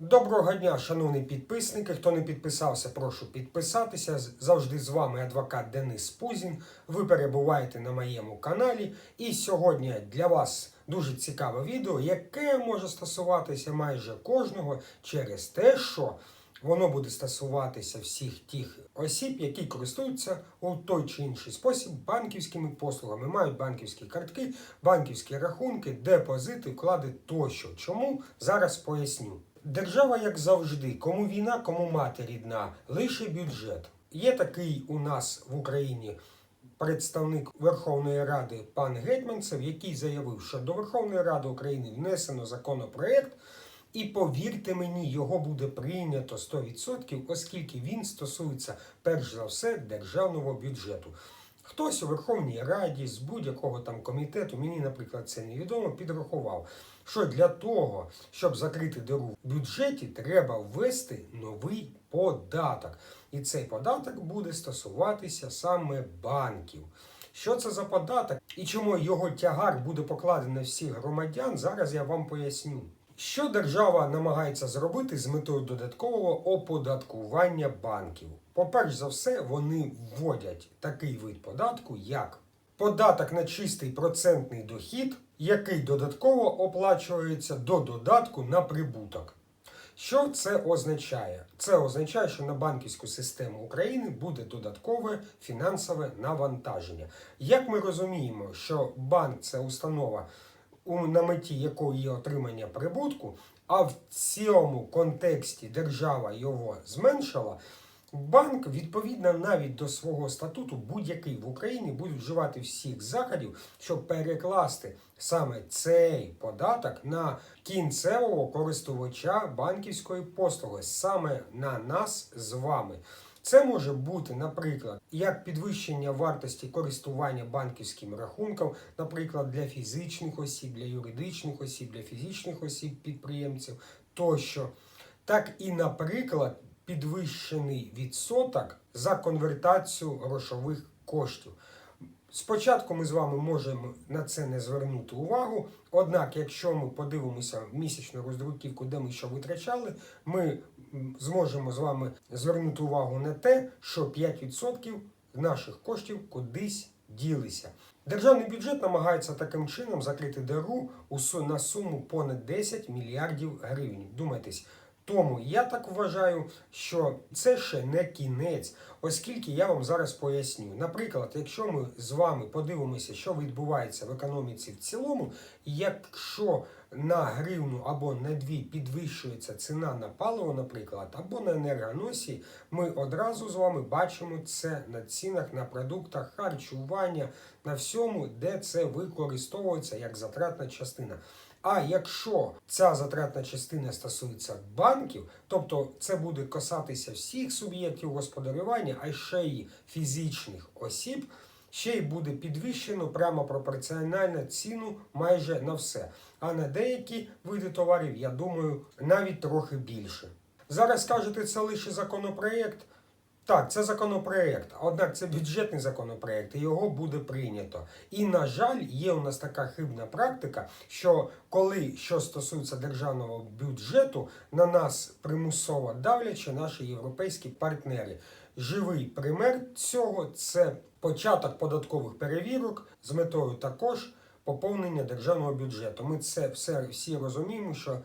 Доброго дня, шановні підписники. Хто не підписався, прошу підписатися. Завжди з вами адвокат Денис Пузін. Ви перебуваєте на моєму каналі. І сьогодні для вас дуже цікаве відео, яке може стосуватися майже кожного через те, що воно буде стосуватися всіх тих осіб, які користуються у той чи інший спосіб банківськими послугами, мають банківські картки, банківські рахунки, депозити, вклади тощо. Чому зараз поясню. Держава, як завжди, кому війна, кому мати рідна, лише бюджет. Є такий у нас в Україні представник Верховної Ради пан Гетьманцев, який заявив, що до Верховної Ради України внесено законопроект, і повірте мені, його буде прийнято 100%, оскільки він стосується перш за все державного бюджету. Хтось у Верховній Раді з будь-якого там комітету, мені, наприклад, це невідомо, підрахував, що для того, щоб закрити диру в бюджеті, треба ввести новий податок. І цей податок буде стосуватися саме банків. Що це за податок і чому його тягар буде покладений на всіх громадян, зараз я вам поясню. Що держава намагається зробити з метою додаткового оподаткування банків? По-перше за все, вони вводять такий вид податку, як податок на чистий процентний дохід, який додатково оплачується до додатку на прибуток. Що це означає? Це означає, що на банківську систему України буде додаткове фінансове навантаження. Як ми розуміємо, що банк це установа, у- на меті якої є отримання прибутку, а в цьому контексті держава його зменшила. Банк, відповідно навіть до свого статуту, будь-який в Україні буде вживати всіх заходів, щоб перекласти саме цей податок на кінцевого користувача банківської послуги, саме на нас з вами. Це може бути, наприклад, як підвищення вартості користування банківським рахунком, наприклад, для фізичних осіб, для юридичних осіб, для фізичних осіб, підприємців тощо, так і, наприклад, підвищений відсоток за конвертацію грошових коштів. Спочатку ми з вами можемо на це не звернути увагу. Однак, якщо ми подивимося місячну роздруківку, де ми що витрачали, ми зможемо з вами звернути увагу на те, що 5% наших коштів кудись ділися. Державний бюджет намагається таким чином закрити диру у су- на суму понад 10 мільярдів гривень. Думайтесь, тому я так вважаю, що це ще не кінець, оскільки я вам зараз поясню. Наприклад, якщо ми з вами подивимося, що відбувається в економіці в цілому, якщо на гривну або на дві підвищується ціна на паливо, наприклад, або на енергоносії, ми одразу з вами бачимо це на цінах на продуктах харчування, на всьому, де це використовується як затратна частина. А якщо ця затратна частина стосується банків, тобто це буде касатися всіх суб'єктів господарювання, а ще й фізичних осіб, ще й буде підвищено прямо пропорціонально ціну майже на все. А на деякі види товарів, я думаю, навіть трохи більше. Зараз кажете, це лише законопроєкт. Так, це законопроект, однак це бюджетний законопроект, і його буде прийнято. І, на жаль, є у нас така хибна практика, що коли що стосується державного бюджету, на нас примусово давлячи наші європейські партнери. Живий пример цього це початок податкових перевірок з метою також поповнення державного бюджету. Ми це все всі розуміємо, що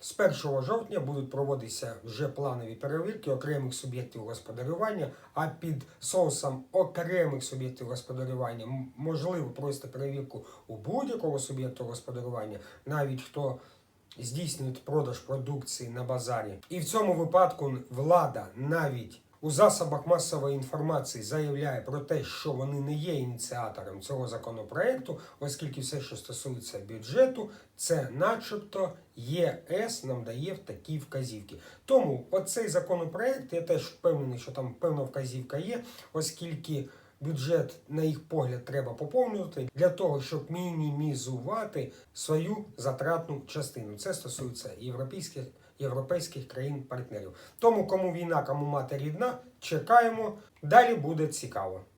з 1 жовтня будуть проводитися вже планові перевірки окремих суб'єктів господарювання, а під соусом окремих суб'єктів господарювання можливо провести перевірку у будь-якого суб'єкту господарювання, навіть хто здійснює продаж продукції на базарі. І в цьому випадку влада навіть у засобах масової інформації заявляє про те, що вони не є ініціатором цього законопроекту, оскільки все, що стосується бюджету, це начебто ЄС нам дає в такі вказівки. Тому оцей законопроект, я теж впевнений, що там певна вказівка є, оскільки бюджет, на їх погляд, треба поповнювати для того, щоб мінімізувати свою затратну частину. Це стосується європейських європейських країн-партнерів. Тому кому війна, кому мати рідна, чекаємо. Далі буде цікаво.